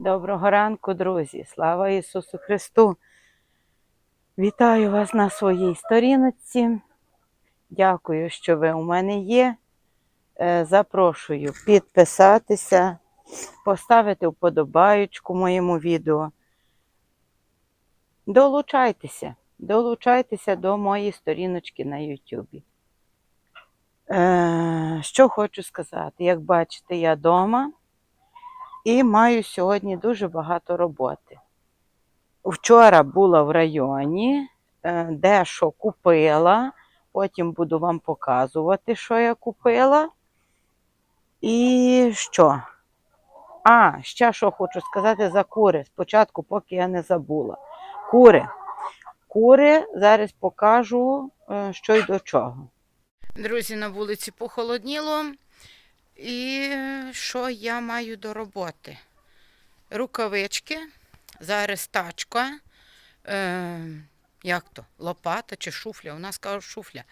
Доброго ранку, друзі! Слава Ісусу Христу! Вітаю вас на своїй сторіночці. Дякую, що ви у мене є. Е, Запрошую підписатися, поставити вподобаючку моєму відео. Долучайтеся, долучайтеся до моєї сторіночки на YouTube. Е, Що хочу сказати, як бачите, я вдома. І маю сьогодні дуже багато роботи. Вчора була в районі, е, дещо купила, потім буду вам показувати, що я купила. І що? А, ще що хочу сказати за кури. Спочатку, поки я не забула. Кури. Кури зараз покажу, е, що й до чого. Друзі, на вулиці похолодніло. І що я маю до роботи? Рукавички, зараз тачка, е, як то, лопата чи шуфля, у нас кажуть шуфля.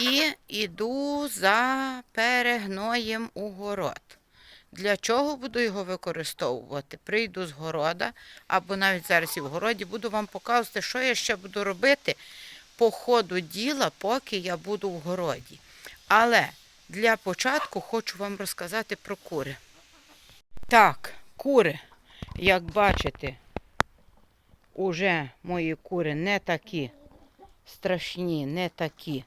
І йду за перегноєм у город. Для чого буду його використовувати? Прийду з города, або навіть зараз і в городі, буду вам показувати, що я ще буду робити по ходу діла, поки я буду в городі. Але для початку хочу вам розказати про кури. Так, кури, як бачите, уже мої кури не такі страшні, не такі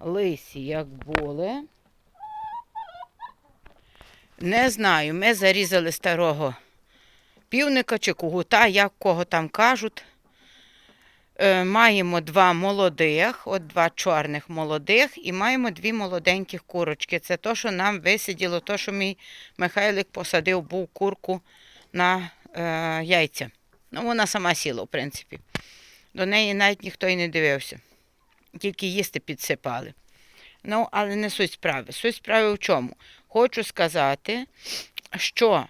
лисі, як були. Не знаю, ми зарізали старого півника чи кугута, як кого там кажуть. Е, маємо два молодих, от два чорних молодих, і маємо дві молоденьких курочки. Це то, що нам висиділо, то, що мій Михайлик посадив був курку на е, яйця. Ну, вона сама сіла, в принципі. До неї навіть ніхто й не дивився. Тільки їсти підсипали. Ну, але не суть справи. Суть справи в чому? Хочу сказати, що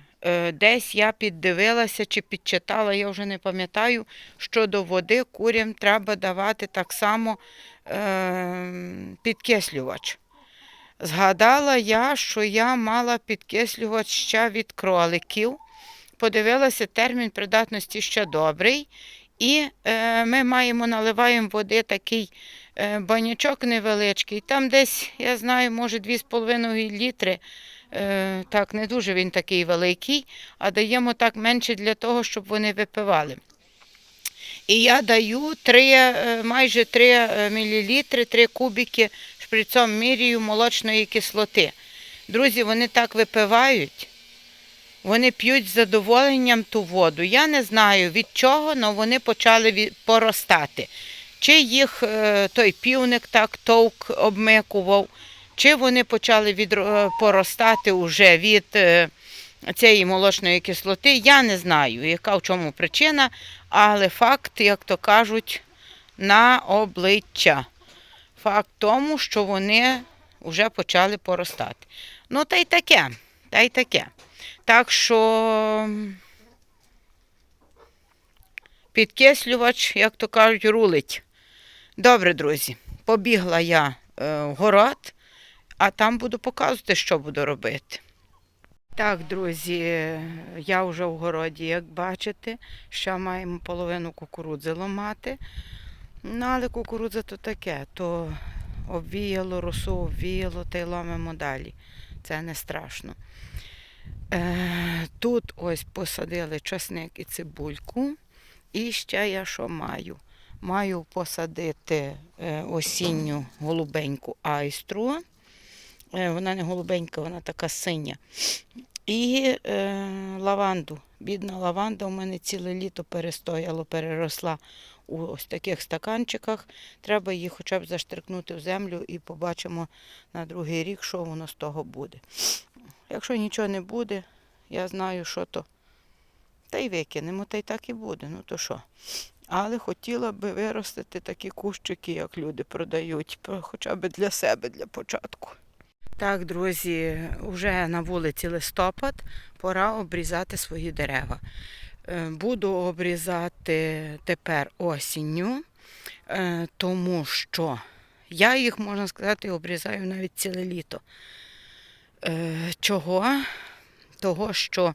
десь я піддивилася чи підчитала, я вже не пам'ятаю, що до води курям треба давати так само е, підкислювач. Згадала я, що я мала підкислювач ще від кроликів. Подивилася, термін придатності ще добрий. І е, ми маємо, наливаємо води такий е, банячок невеличкий. Там десь, я знаю, може 2,5 літри. Е, так, не дуже він такий великий, а даємо так менше для того, щоб вони випивали. І я даю 3, е, майже 3 мл, 3 кубики шприцом мірію молочної кислоти. Друзі, вони так випивають. Вони п'ють з задоволенням ту воду. Я не знаю від чого, але вони почали поростати. Чи їх е, той півник так товк обмикував, чи вони почали від, е, поростати вже від е, цієї молочної кислоти, я не знаю, яка в чому причина, але факт, як то кажуть, на обличчя. Факт тому, що вони вже почали поростати. Ну, та й таке, та й таке. Так що підкислювач, як то кажуть, рулить. Добре, друзі, побігла я е, в город, а там буду показувати, що буду робити. Так, друзі, я вже в городі, як бачите, ще маємо половину кукурудзи ламати. Ну, але кукурудза то таке, то обвіяло, росу обвіяло та й ломимо далі. Це не страшно. Е, Тут ось посадили часник і цибульку. І ще я що маю? Маю посадити е, осінню голубеньку айстру. Е, Вона не голубенька, вона така синя. І е, лаванду. Бідна лаванда у мене ціле літо перестояло, переросла у ось таких стаканчиках. Треба її хоча б заштрикнути в землю і побачимо на другий рік, що воно з того буде. Якщо нічого не буде, я знаю, що то. Та й викинемо, та й так і буде. Ну то що. Але хотіла би виростити такі кущики, як люди продають, хоча б для себе, для початку. Так, друзі, вже на вулиці листопад, пора обрізати свої дерева. Е, Буду обрізати тепер осінню, е, тому що я їх, можна сказати, обрізаю навіть ціле літо. Е, Чого? Того, що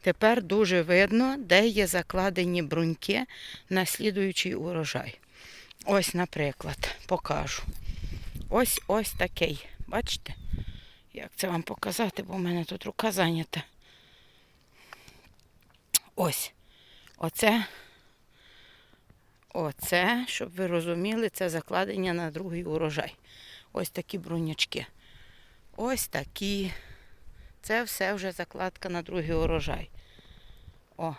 Тепер дуже видно, де є закладені бруньки на слідуючий урожай. Ось, наприклад, покажу. Ось ось такий. Бачите? Як це вам показати, бо в мене тут рука зайнята. Ось. Оце. Оце, щоб ви розуміли, це закладення на другий урожай. Ось такі брунячки. Ось такі. Це все вже закладка на другий урожай. О,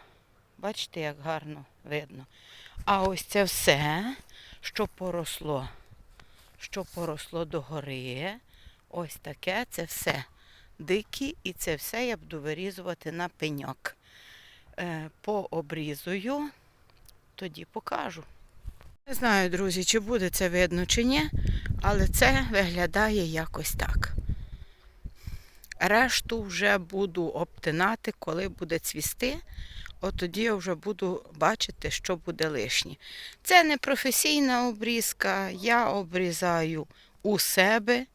бачите, як гарно видно. А ось це все, що поросло, що поросло догори. Ось таке, це все дикі, і це все я буду вирізувати на пеньок. Е, пообрізую, тоді покажу. Не знаю, друзі, чи буде це видно, чи ні, але це виглядає якось так. Решту вже буду обтинати, коли буде цвісти. От тоді я вже буду бачити, що буде лишнє. Це не професійна обрізка, я обрізаю у себе,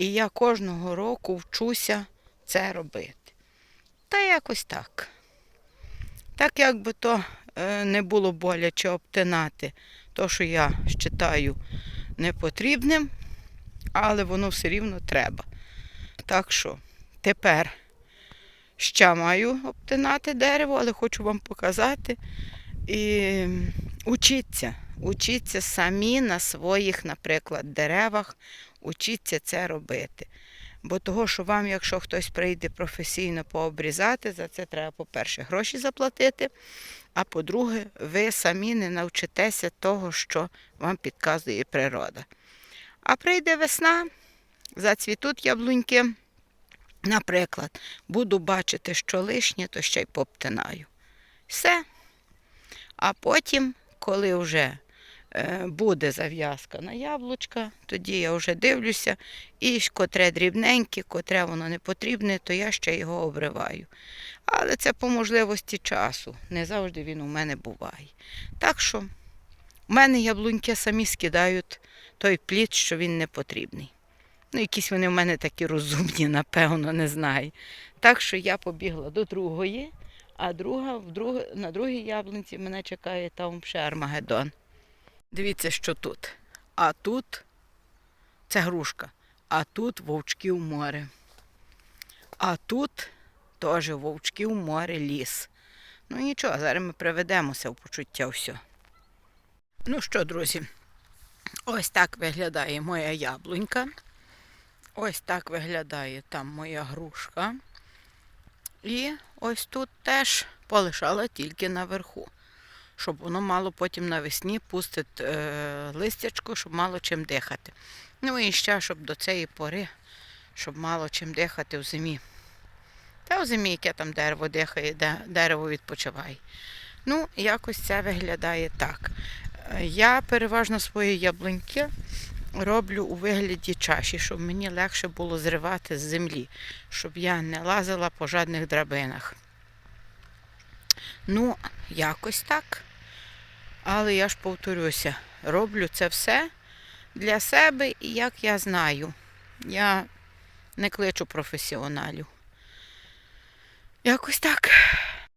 і я кожного року вчуся це робити. Та якось так. Так як би то е, не було боляче обтинати, то, що я вважаю непотрібним, але воно все рівно треба. Так що тепер ще маю обтинати дерево, але хочу вам показати. І учіться, учіться самі на своїх, наприклад, деревах, учіться це робити. Бо того, що вам, якщо хтось прийде професійно пообрізати, за це треба, по-перше, гроші заплатити. А по-друге, ви самі не навчитеся того, що вам підказує природа. А прийде весна, зацвітуть яблуньки. Наприклад, буду бачити, що лишнє, то ще й поптинаю. Все. А потім, коли вже буде зав'язка на яблучка, тоді я вже дивлюся, і котре дрібненьке, котре воно не потрібне, то я ще його обриваю. Але це по можливості часу. Не завжди він у мене буває. Так що в мене яблуньки самі скидають той плід, що він не потрібний. Ну, якісь вони в мене такі розумні, напевно, не знаю. Так що я побігла до другої, а друга, на другій яблунці мене чекає там ще Армагеддон. Дивіться, що тут. А тут це грушка, а тут вовчків море. А тут теж вовчків море ліс. Ну нічого, зараз ми приведемося в почуття все. Ну що, друзі, ось так виглядає моя яблунька. Ось так виглядає там моя грушка. І ось тут теж полишала тільки наверху, щоб воно мало потім навесні пустити е, листячко, щоб мало чим дихати. Ну і ще, щоб до цієї пори, щоб мало чим дихати в зимі. Та в зимі, яке там дерево дихає, де дерево відпочиває. Ну, якось це виглядає так. Я переважно свої яблуньки роблю у вигляді чаші, щоб мені легше було зривати з землі, щоб я не лазила по жодних драбинах. Ну, якось так. Але я ж повторюся, роблю це все для себе і як я знаю. Я не кличу професіоналів. Якось так.